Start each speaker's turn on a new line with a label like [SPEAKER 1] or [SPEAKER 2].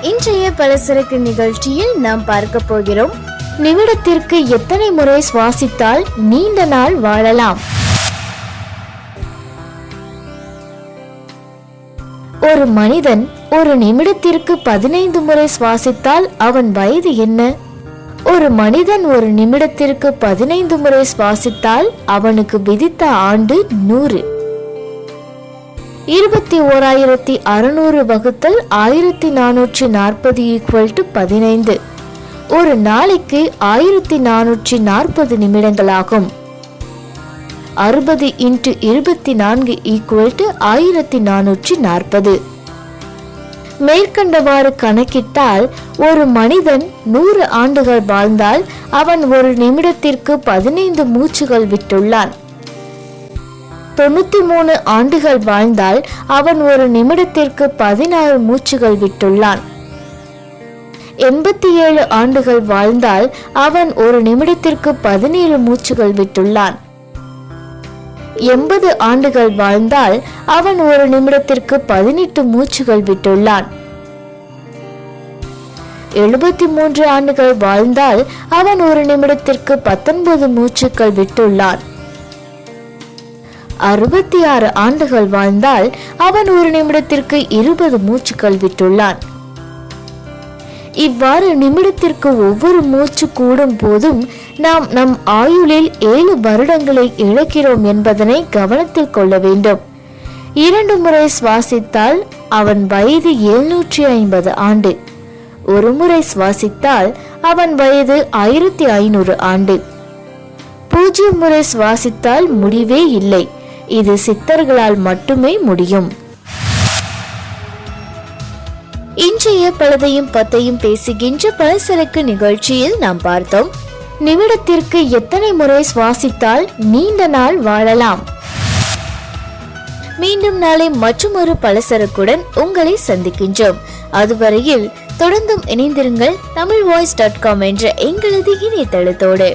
[SPEAKER 1] இன்றைய பலசரக்கு நிகழ்ச்சியில் நாம் பார்க்க போகிறோம். நிமிடத்திற்கு எத்தனை முறை சுவாசித்தால் நீண்ட நாள் வாழலாம்? ஒரு மனிதன் ஒரு நிமிடத்திற்கு பதினைந்து முறை சுவாசித்தால் அவன் வயது என்ன? ஒரு மனிதன் ஒரு நிமிடத்திற்கு பதினைந்து முறை சுவாசித்தால் அவனுக்கு விதித்த ஆண்டு நூறு. இருபத்தி ஓராயிரத்தி அறுநூறு வகுத்தல் ஆயிரத்தி நானூற்றி நாற்பது ஈக்குவல் டு பதினைந்து. ஒரு நாளைக்கு ஆயிரத்தி நானூற்றி நாற்பது நிமிடங்களாகும். அறுபது இன்ட்டு இருபத்தி நான்கு ஈக்குவல் டு ஆயிரத்தி நானூற்றி நாற்பது. மேற்கண்டவாறு கணக்கிட்டால் ஒரு மனிதன் நூறு ஆண்டுகள் வாழ்ந்தால் அவன் ஒரு நிமிடத்திற்கு பதினைந்து மூச்சுகள் விட்டுள்ளான். தொண்ணூத்தி மூணு ஆண்டுகள் வாழ்ந்தால் அவன் ஒரு நிமிடத்திற்கு பதினாறு மூச்சுகள் விட்டுள்ளான். எண்பத்தி ஏழு ஆண்டுகள் வாழ்ந்தால் அவன் ஒரு நிமிடத்திற்கு பதினேழு மூச்சுகள் விட்டுள்ளான். எண்பது ஆண்டுகள் வாழ்ந்தால் அவன் ஒரு நிமிடத்திற்கு பதினெட்டு மூச்சுகள் விட்டுள்ளான். எழுபத்தி மூன்று ஆண்டுகள் வாழ்ந்தால் அவன் ஒரு நிமிடத்திற்கு பத்தொன்பது மூச்சுக்கள் விட்டுள்ளான். அறுபத்தி ஆறு ஆண்டுகள் வாழ்ந்தால் அவன் ஒரு நிமிடத்திற்கு இருபது மூச்சுக்கள் விட்டுள்ளான். இவ்வாறு நிமிடத்திற்கு ஒவ்வொரு மூச்சு கூடும் போதும் நாம் நம் ஆயுளில் ஏழு வருடங்களை இழக்கிறோம் என்பதனை கவனத்தில் கொள்ள வேண்டும். இரண்டு முறை சுவாசித்தால் அவன் வயது எழுநூற்றி ஐம்பது ஆண்டு. ஒரு முறை சுவாசித்தால் அவன் வயது ஆயிரத்தி ஐநூறு ஆண்டு. பூஜ்ஜியம் முறை சுவாசித்தால் முடிவே இல்லை. இது சித்தர்களால் மட்டுமே முடியும். இன்றைய பலதையும் பத்தையும் பேசுகின்ற பலசரக்கு நிகழ்ச்சியில் நாம் பார்த்தோம். நிமிடத்திற்கு எத்தனை முறை சுவாசித்தால் நீண்ட நாள் வாழலாம். மீண்டும் நாளை மற்றொரு பலசரக்குடன் உங்களை சந்திக்கின்றோம். அதுவரையில் தொடர்ந்தும் இணைந்திருங்கள் தமிழ் வாய்ஸ் டாட் காம் என்ற எங்களது இணையதளத்தோடு.